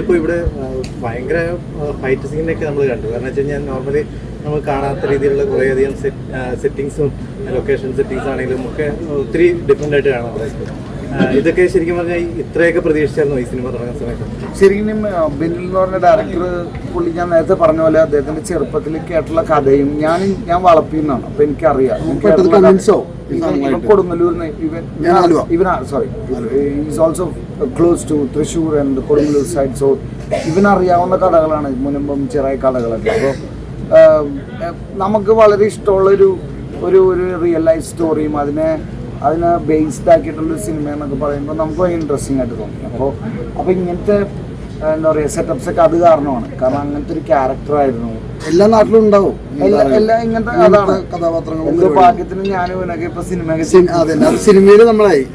നമ്മളിപ്പോൾ ഇവിടെ ഭയങ്കര ഫൈറ്റ് സീനൊക്കെ നമ്മൾ കണ്ടു. കാരണം വെച്ച് കഴിഞ്ഞാൽ നോർമലി നമ്മൾ കാണാത്ത രീതിയിലുള്ള കുറേയധികം സെറ്റിങ്സും ലൊക്കേഷൻ സെറ്റിങ്സ് ആണെങ്കിലും ഒക്കെ ഒത്തിരി ഡിഫറെന്റ് ആയിട്ട് കാണാൻ ഇതൊക്കെ ശരിക്കും പറഞ്ഞാൽ ഇത്രയൊക്കെ പ്രതീക്ഷിച്ചായിരുന്നു ഈ സിനിമ തുടങ്ങുന്ന സമയത്ത്. ശരിക്കും ബിനിൽ എന്ന് പറഞ്ഞ ഡയറക്ടർ പുള്ളി ഞാൻ നേരത്തെ പറഞ്ഞ പോലെ അദ്ദേഹത്തിന്റെ ചെറുപ്പത്തിൽ കേട്ടുള്ള കഥയും ഞാൻ ഞാൻ വളർത്തിയെന്നാണ് അപ്പൊ എനിക്കറിയാം. ഈ ഇവൻ- ഇവൻ കൊടുങ്ങല്ലൂരിന്ന് ഇവൻ ഞാൻ ആലുവ. ഇവൻ sorry is also close to Thrissur and Kodungallur side so ഇവനറിയാവുന്ന കഥകളാണ്. മുനമ്പം ചെറിയ കഥകളൊക്കെ. അപ്പോൾ നമുക്ക് വളരെ ഇഷ്ടമുള്ളൊരു ഒരു ഒരു റിയൽ ലൈഫ് സ്റ്റോറിയും അതിനെ അതിനെ ബേസ്ഡ് ആക്കിയിട്ടുള്ള സിനിമ എന്നൊക്കെ പറയുമ്പോൾ നമുക്ക് ഭയങ്കര ഇൻട്രസ്റ്റിംഗ് ആയിട്ട് തോന്നി. അപ്പോൾ അപ്പോൾ ഇങ്ങനത്തെ എന്താ പറയുക സെറ്റപ്സ് ഒക്കെ അത് കാരണമാണ്. കാരണം അങ്ങനത്തെ ഒരു ക്യാരക്ടറായിരുന്നു എല്ലാ നാട്ടിലും ഉണ്ടാവും. എല്ലാ ഇങ്ങനത്തെ അതാണ്. കഥാപാത്രങ്ങൾ. ഭാഗ്യത്തിന് ഞാനും ഇവനൊക്കെ ഇപ്പൊ സിനിമയൊക്കെ സിനി- സിനിമയിൽ നമ്മളായി.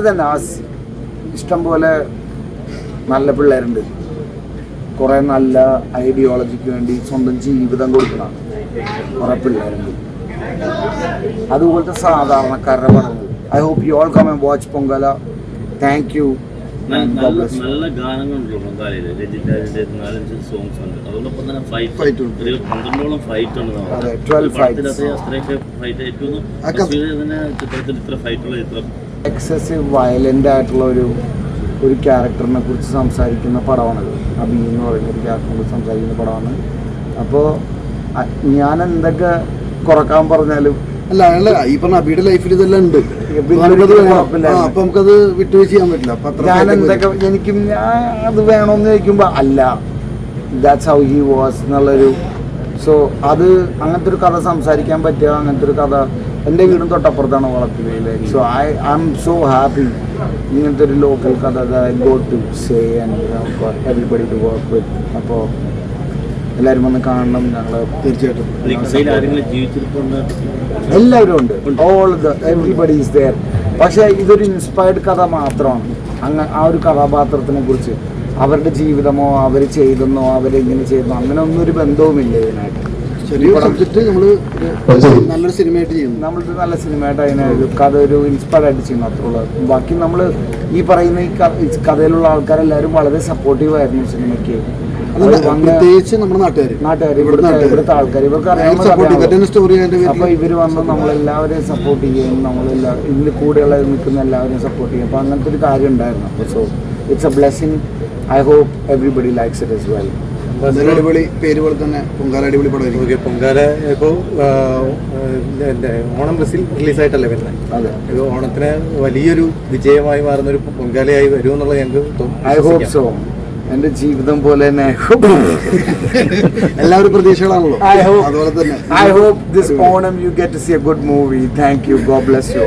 Than us, ഇഷ്ടം പോലെ നല്ല പിള്ളേരുണ്ട്. കുറേ നല്ല ഐഡിയോളജിക്ക് വേണ്ടി സ്വന്തം ജീവിതം കൊടുക്കണം. കുറേ പിള്ളേരുണ്ട്. അതുപോലത്തെ സാധാരണക്കാരുടെ പടങ്ങൾ. I hope you all come and watch Pongala thank you നല്ല ഗാനങ്ങളുണ്ടല്ലോ നാലഞ്ച് സോങ്സ് ഉണ്ട്. അതോടൊപ്പം തന്നെ Fight ഫൈറ്റ് ഉണ്ട്. പന്ത്രണ്ടോളം ഫൈറ്റ് ഉണ്ട് നമുക്ക്. 12 പടത്തിനകത്ത് fights. അത്രയൊക്കെ ഫൈറ്റ് ആയിരിക്കും ആ ചിത്രത്തിൽ ഇത്ര ഫൈറ്റുള്ള ചിത്രം. എക്സസീവ് വയലന്റ് ആയിട്ടുള്ള ഒരു ഒരു ക്യാരക്ടറിനെ കുറിച്ച് സംസാരിക്കുന്ന പടമാണത് അബി എന്ന് പറയുന്ന ഒരു ക്യാരക്ടറിനെ കുറിച്ച് സംസാരിക്കുന്ന പടമാണ്. അപ്പോൾ ഞാൻ എന്തൊക്കെ കുറയ്ക്കാൻ പറഞ്ഞാലും. അല്ല അയാളെ ഈ പറഞ്ഞ അബിയുടെ ലൈഫിൽ ഇതെല്ലാം ഉണ്ട്. അപ്പൊ നമുക്കത് വിട്ടുവീഴ്ച ചെയ്യാൻ പറ്റില്ല. ഞാൻ എന്തൊക്കെ എനിക്കും ഞാൻ അത് വേണമെന്ന് ചോദിക്കുമ്പോ അല്ല. ദാറ്റ്സ് ഹൗ ഹി വാസ് എന്നുള്ളൊരു സോ അത് അങ്ങനത്തെ ഒരു കഥ സംസാരിക്കാൻ പറ്റുക അങ്ങനത്തെ ഒരു കഥ എന്റെ വീടും തൊട്ടപ്പുറത്താണ് വളർത്തുകയില്ല so I I'm so happy ഇങ്ങനത്തെ ഒരു ലോക്കൽ കഥ go to say and everybody to work with അപ്പോൾ എല്ലാവരും വന്ന് കാണണം ഞങ്ങൾ തീർച്ചയായിട്ടും. എല്ലാവരും ഉണ്ട്. All the everybody is there പക്ഷേ ഇതൊരു ഇൻസ്പയർഡ് കഥ മാത്രമാണ്. അങ്ങ് ആ ഒരു കഥാപാത്രത്തിനെ കുറിച്ച്. അവരുടെ ജീവിതമോ അവർ ചെയ്തെന്നോ അവരെങ്ങനെ ചെയ്തെന്നോ അങ്ങനെ ഒന്നും ഒരു ബന്ധവുമില്ല ഇതിനായിട്ട്. സബ്ജക്റ്റ് നമ്മൾ നല്ലൊരു സിനിമയായിട്ട് ചെയ്യുന്നു. നമ്മളൊരു നല്ല സിനിമയായിട്ട് അതിനെ ഒരു കഥ ഒരു ഇൻസ്പയർഡ് ആയിട്ട് ചെയ്യുന്നു അത്രേ ഉള്ളൂ. ബാക്കി നമ്മൾ ഈ പറയുന്ന ഈ കഥയിലുള്ള ആൾക്കാരെല്ലാവരും വളരെ സപ്പോർട്ടീവ് ആയിരുന്നു സിനിമയ്ക്ക് പ്രത്യേകിച്ച് നമ്മുടെ നാട്ടുകാർ നാട്ടുകാർ ഇവിടുത്തെ ഇവിടുത്തെ ആൾക്കാർ ഇവർക്ക് അറിയാൻ അറിയാവുന്ന support ചെയ്യും. കഥയാണ്. ഇവരുടെ story അതിന്റെ അപ്പൊ ഇവർ വന്ന് നമ്മളെല്ലാവരെയും സപ്പോർട്ട് ചെയ്യും നമ്മളെല്ലാ ഇതിൽ കൂടെയുള്ള നിൽക്കുന്ന എല്ലാവരെയും സപ്പോർട്ട് ചെയ്യും അപ്പൊ അങ്ങനത്തെ ഒരു കാര്യം ഉണ്ടായിരുന്നു. അപ്പൊ so it's a blessing I hope everybody likes it is well അടിപൊളി പേര് പോലെ തന്നെ പൊങ്കാല അടിപൊളി പടം ഓക്കെ പൊങ്കാല ഇപ്പോൾ എന്റെ ഓണം ബസ്സിൽ റിലീസായിട്ടല്ലേ വരുന്നത്? അതെ. ഇത് ഓണത്തിന് വലിയൊരു വിജയമായി മാറുന്ന ഒരു പൊങ്കാലയായി വരുമെന്നുള്ളത് ഞങ്ങൾക്ക് ഐ ഹോപ്പ് സോ എന്റെ ജീവിതം പോലെ തന്നെ. എല്ലാവരും പ്രതീക്ഷകളാണല്ലോ. ഐ ഹോപ്പ് അതുപോലെ തന്നെ. I hope this Onam you get see a good movie thank you god bless you